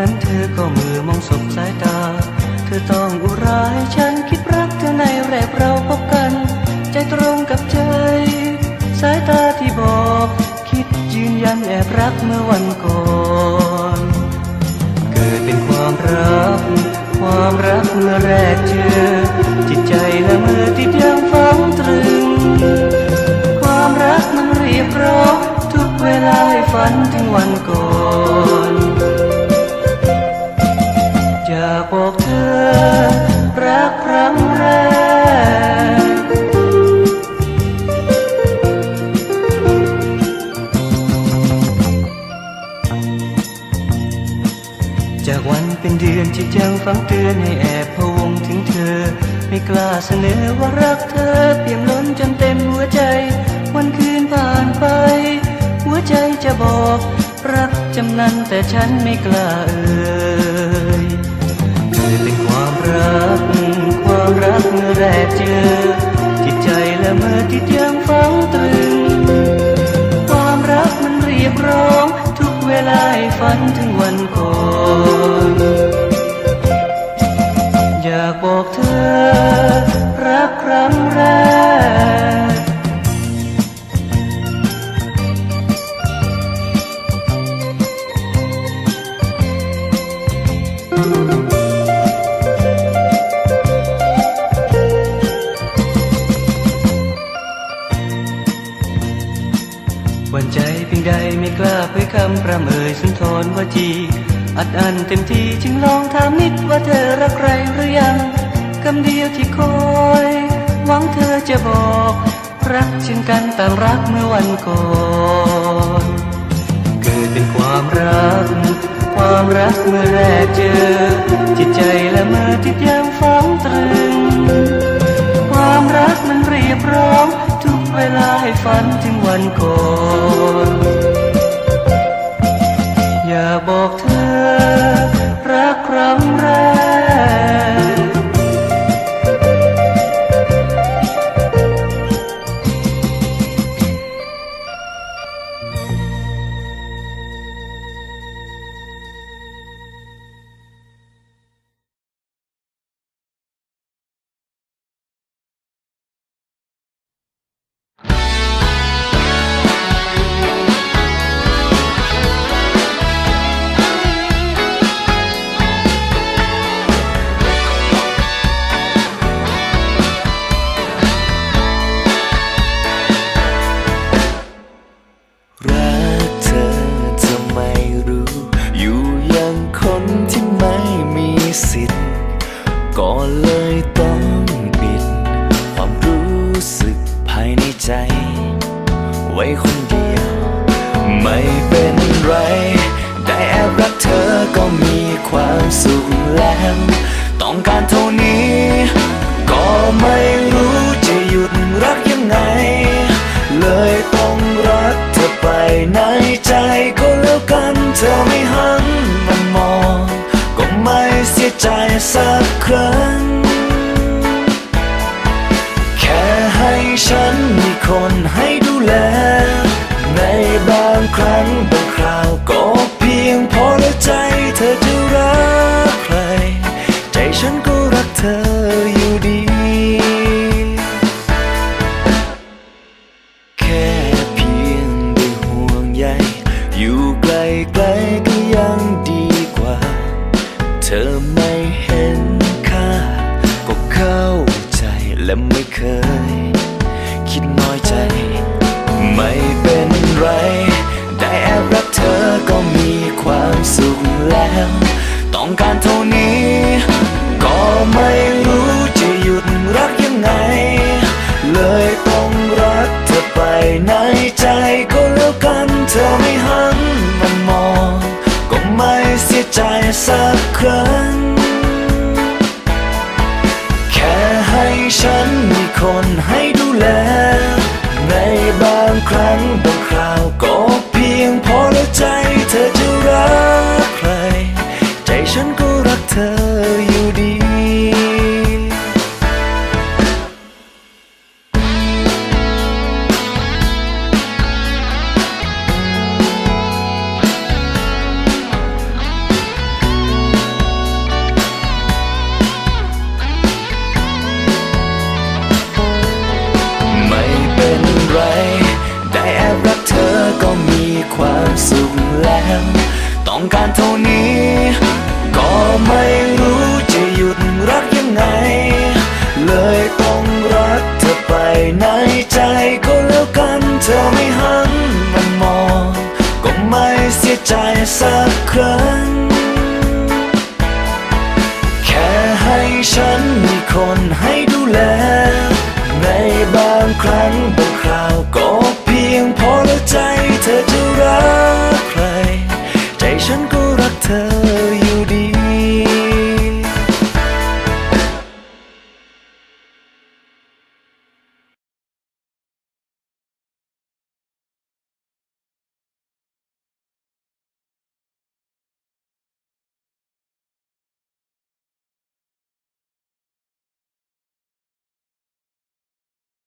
นนั้นเธอก็มือมองสบส เป็นเดือนที่ยังฝังเตือนให้แอบพวงถึงเธอ ไม่กล้าเสนอว่ารักเธอเปี่ยมล้นจนเต็มหัวใจ วันคืนผ่านไป หัวใจจะบอก รักจำนันแต่ฉันไม่กล้าเอ่ยเธอเป็นความรัก ความรักเมื่อแรกเจอ จิตใจและเมื่อที่ยังฝังตรึง ความรักมันเรียบร้อง ได้ฝันถึงวันก่อน เพียงใดไม่กล้าเผยคำประเมยสุนทรวจี อัดอันเต็มที่จึงลองถามนิดว่าเธอรักใครหรือยังคำเดียวที่คอย หวังเธอจะบอก รักเช่นกันต่างรักเมื่อวันก่อนเกิดเป็นความรัก ความรักเมื่อแรกเจอ จิตใจและเมื่อที่ยังฝังตรึง ความรักมันเรียบร้องทุกเวลาให้ฝันถึงวันก่อน ว้คนเดียว ไม่เป็นไร ได้แอบรักเธอก็มีความสุขแล้ว ต้องการเท่านี้ ก็ไม่รู้จะหยุดรักยังไง เลยต้องรักเธอไปในใจก็แล้วกันเธอไม่หันมามอง ก็ไม่เสียใจสักครั้ง บางคราวก็เพียงพอแล้วใจเธอจะรักใคร ใจฉันก็รักเธออยู่ดี แค่เพียงได้ห่วงใยอยู่ไกลไกลก็ยังดีกว่า เธอไม่เห็นค่า ก็เข้าใจและไม่เคย คิดน้อยใจ ไม่เป็นไร แอบรักเธอก็มีความสุขแล้ว ต้องการเท่านี้ ก็ไม่รู้จะหยุดรักยังไง เลยต้องรักเธอไปในใจก็แล้วกันเธอไม่หันมามอง ก็ไม่เสียใจสักครั้ง แค่ให้ฉันมีคนให้ดูแล ในบางครั้งบางคราวก็ ยงพอแล้วใจ สักครั้ง แค่ให้ฉันมีคนให้ดูแล ในบางครั้งบางคราวก็เพียงพอแล้วใจเธอจะรักใคร ใจฉันก็รักเธอ